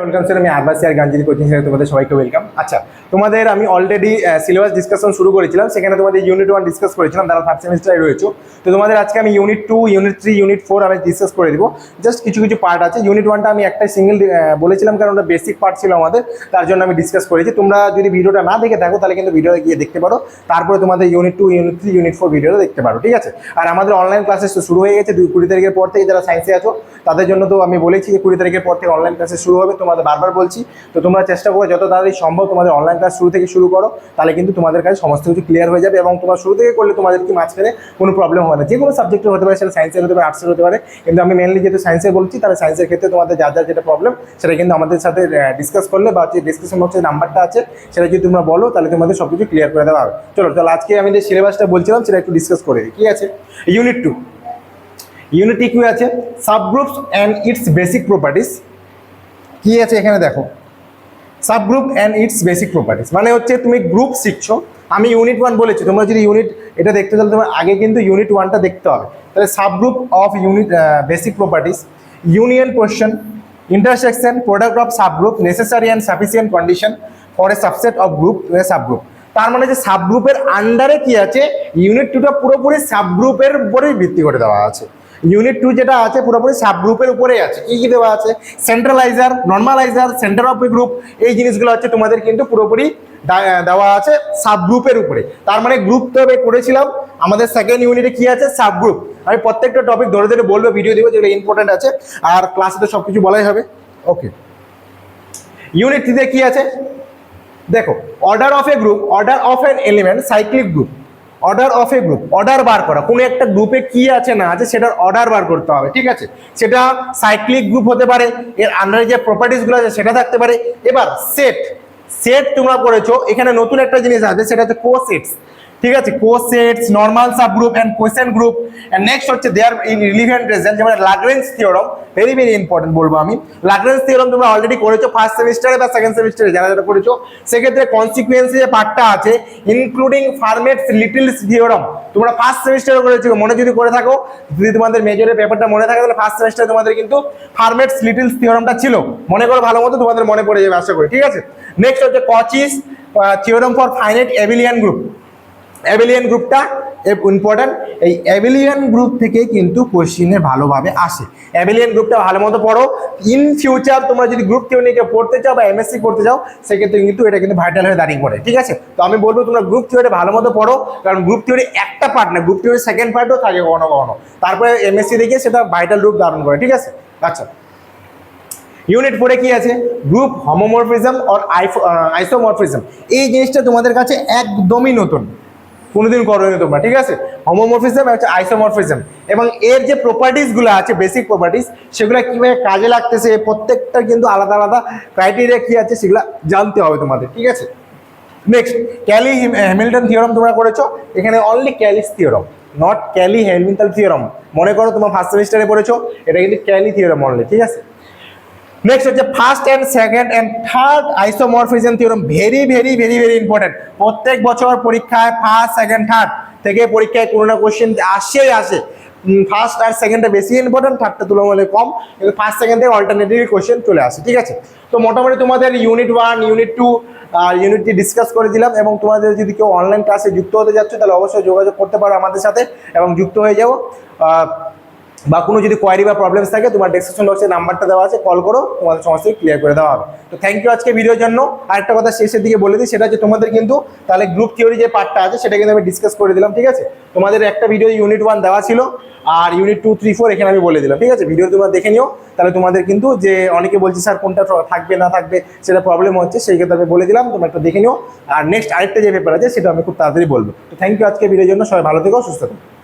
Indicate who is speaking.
Speaker 1: Welcome sir আমি আরবাসি আর গাঞ্জিনী coaching centre তোমাদের সবাইকে ওয়েলকাম আচ্ছা তোমাদের আমি অলরেডি সিলেবাস ডিসকাশন শুরু করেছিলাম, সেখানে তোমাদের ইউনিট ওয়ান ডিসকাস করেছিলাম, তারা থার্ড সেমিস্টারে রয়েছে। তো তোমাদের আজকে আমি unit two unit three unit four আমি ডিসকাস করে দিব। জাস্ট কিছু কিছু পার্ট আছে। ইউনিট ওয়ানটা আমি একটা সিঙ্গেল বলেছিলাম, কারণ ওটা বেসিক পার্ট ছিল আমাদের, তার জন্য আমি ডিসকাস করেছি। তোমরা যদি ভিডিওটা না দেখে থাকো, তাহলে কিন্তু ভিডিও গিয়ে দেখতে পারো। তারপরে তোমাদের unit two unit three unit four ভিডিওটা দেখতে পারো, ঠিক আছে? আর আমাদের অনলাইন ক্লাসেস শুরু হয়ে গেছে, দুই কুড়ি তারিখের পর থেকে যারা সায়েন্সে আছো, তাদের জন্য তো আমি বলেছি যে কুড়ি তারিখের পর থেকে অনলাইন ক্লাসে শুরু হবে। তোমাদের বারবার বলছি, তো তোমরা চেষ্টা করো যত তাড়াতাড়ি সম্ভব তোমাদের অনলাইন ক্লাস শুরু থেকে শুরু করো, তাহলে কিন্তু তোমাদের কাছে সমস্ত কিছু ক্লিয়ার হয়ে যাবে এবং তোমরা শুরু থেকে করলে তোমাদের কি মাঝখানে কোনো প্রবলেম হবে না। যে কোনো সাবজেক্টের হতে পারে, সেটা সায়েন্সের হতে পারে আর্টসের হতে পারে, কিন্তু আমি মেনলি যেহেতু সায়েন্সের বলছি, তাহলে সায়েন্সের ক্ষেত্রে তোমাদের যার যার যেটা প্রবলেম সেটা কিন্তু আমাদের সাথে ডিসকাস করলে বা যে ডিসকাশন বক্সের নাম্বারটা আছে, সেটা যদি তোমরা বলো, তাহলে তোমাদের সব কিছু ক্লিয়ার করে দেওয়া হবে। চলো, তাহলে আজকে আমি যে সিলেবাসটা বলছিলাম, সেটা একটু ডিসকাস করে দিই কি আছে? ইউনিট টু ইউনিট ইকুই আছে? Subgroups and its basic properties কি আছে এখানে দেখো? Subgroup and its basic properties মানে হচ্ছে তুমি গ্রুপ শিখছো। আমি ইউনিট ওয়ান বলেছি। তোমরা যদি ইউনিট এটা দেখতে চাও, তোমার আগে কিন্তু ইউনিট ওয়ানটা দেখতে হবে। তাহলে subgroup of unit basic properties union quotient intersection product of subgroup necessary and sufficient condition for a subset of group a subgroup তার মানে যে সাবগ্রুপের আন্ডারে কি আছে? ইউনিট টুটা পুরোপুরি সাবগ্রুপের উপরেই ভিত্তি করে দেওয়া আছে। ইউনিট টু যেটা আছে পুরোপুরি সাবগ্রুপের উপরেই আছে। কি কি দেওয়া আছে? Centralizer normalizer centre of group এই জিনিসগুলো হচ্ছে তোমাদের কিন্তু পুরোপুরি দেওয়া আছে সাবগ্রুপের উপরে। তার মানে গ্রুপ তো আমি করেছিলাম, আমাদের সেকেন্ড ইউনিটে কি আছে? সাবগ্রুপ আমি প্রত্যেকটা টপিক ধরে ধরে বলব ভিডিও দেবো, যেগুলো ইম্পর্টেন্ট আছে, আর ক্লাসে তো সব কিছু বলাই হবে। ওকে ইউনিট থ্রিতে কি আছে? দেখো order of a group order of n element cyclic group order of a group order বার করা। কোনো একটা গ্রুপে কি আছে, না আছে, সেটার অর্ডার বার করতে হবে, ঠিক আছে? সেটা সাইক্লিক গ্রুপ হতে পারে, এর আন্ডারে যে প্রপার্টিসগুলো আছে, সেটা থাকতে পারে। এবার সেট সেট তোমরা করেছ, এখানে নতুন একটা জিনিস আছে, সেটা হচ্ছে কো সেটস ঠিক আছে co sets normal sub group and question group and next হচ্ছে দেয়ার ইন রিলিভেন্ট রেজাল্ট যেমন Lagrange theorem very very important বলব আমি। লাগরেন্স থিওরম তোমরা অলরেডি করেছ ফার্স্ট সেমিস্টারে বা সেকেন্ড সেমিস্টারে যারা যারা করেছ। সেক্ষেত্রে কনসিকুয়েন্সি যে পার্টটা আছে ইনক্লুডিং ফার্মেটস লিটল থিওরম তোমরা ফার্স্ট সেমিস্টারে করেছ, মনে যদি করে থাকো, যদি তোমাদের মেজরের পেপারটা মনে থাকে, তাহলে ফার্স্ট সেমিস্টারে তোমাদের কিন্তু ফার্মেটস লিটল থিওরমটা ছিল। মনে করো ভালো মতো তোমাদের মনে পড়ে যাবে, আশা করি, ঠিক আছে? নেক্সট হচ্ছে Cauchy's theorem for finite abelian group abelian গ্রুপটা ইম্পর্ট্যান্ট এই অ্যাবিলিয়ান গ্রুপ থেকে কিন্তু কোশ্চিনে ভালোভাবে আসে। অ্যাবিলিয়ান গ্রুপটা ভালো মতো পড়ো। ইন ফিউচার তোমরা যদি গ্রুপ থিওরিকে পড়তে চাও বা এমএসসি করতে চাও, সেক্ষেত্রে কিন্তু এটা কিন্তু ভাইটাল হয়ে দাঁড়িয়ে পড়ে, ঠিক আছে? তো আমি বলব তোমরা গ্রুপ থিওরি ভালো মতো পড়ো, কারণ গ্রুপ থিওরি একটা পার্ট না গ্রুপ থিওরি সেকেন্ড পার্টও থাকে কখনো কখনো। তারপরে এমএসসি দেখে সেটা ভাইটাল রূপ ধারণ করে, ঠিক আছে? আচ্ছা। ইউনিট পড়ে কি আছে? গ্রুপ হোমোমরফিজম অর আইসোমরফিজম এই জিনিসটা তোমাদের কাছে একদমই নতুন। কোনোদিন করোনি তোমরা, ঠিক আছে? হোমোমরফিজম হচ্ছে আইসোমরফিজম এবং এর যে প্রপার্টিসগুলো আছে বেসিক প্রপার্টিস সেগুলো কীভাবে কাজে লাগতেছে প্রত্যেকটা কিন্তু আলাদা আলাদা ক্রাইটেরিয়া কী আছে, সেগুলো জানতে হবে তোমাদের, ঠিক আছে? নেক্সট ক্যালি হ্যামিল্টন থিওরম তোমরা করেছ। এখানে only Cayley's theorem not Cayley Hamilton theorem মনে করো তোমার ফার্স্ট সেমিস্টারে পড়েছো, এটা কিন্তু ক্যালি থিওরম অনলি ঠিক আছে? নেক্সট হচ্ছে first and second and third isomorphism theorem very very very very important প্রত্যেক বছর পরীক্ষায় ফার্স্ট সেকেন্ড থার্ড থেকে পরীক্ষায় কোনো না কোশ্চেন আসেই আসে। ফার্স্ট আর সেকেন্ডটা বেশি ইম্পর্টেন্ট থার্ডটা তুলনামূলক কম। কিন্তু ফার্স্ট সেকেন্ড থেকে অল্টারনেটিভ কোশ্চেন চলে আসে ঠিক আছে? তো মোটামুটি তোমাদের ইউনিট ওয়ান ইউনিট টু আর ইউনিটটি ডিসকাস করে দিলাম এবং তোমাদের যদি কেউ অনলাইন ক্লাসে যুক্ত হতে যাচ্ছ তাহলে অবশ্যই যোগাযোগ করতে পারো আমাদের সাথে এবং যুক্ত হয়ে আহ, বা কোনো যদি কোয়ারি বা প্রবলেমস থাকে, তোমার ডেসক্রিপশন বক্সে নাম্বারটা দেওয়া আছে কল করো, তোমাদের সমস্যাকে ক্লিয়ার করে দেওয়া হবে। তো থ্যাংক ইউ আজকে ভিডিওর জন্য। আরেকটা কথা শেষের দিকে বলে দিই, সেটা হচ্ছে তোমাদের কিন্তু তাহলে গ্রুপ থিওরি যে পার্টটা আছে, সেটা কিন্তু আমি ডিসকাস করে দিলাম, ঠিক আছে? তোমাদের একটা ভিডিও ইউনিট ওয়ান দেওয়া ছিল, আর ইউনিট টু থ্রি ফোর এখানে আমি বলে দিলাম, ঠিক আছে? ভিডিও তোমরা দেখে নিও। তাহলে তোমাদের কিন্তু যে অনেকে বলছে, স্যার, কোনটা থাকবে, না থাকবে, সেটা প্রবলেম হচ্ছে, সেই ক্ষেত্রে আমি বলে দিলাম, তোমরা একটা দেখে নিও। আর নেক্সট আরেকটা যে পেপার আছে, সেটা আমি খুব তাড়াতাড়ি বলব। তো থ্যাংক ইউ আজকে ভিডিওর জন্য, সবাই ভালো থেকো, সুস্থ থেকো।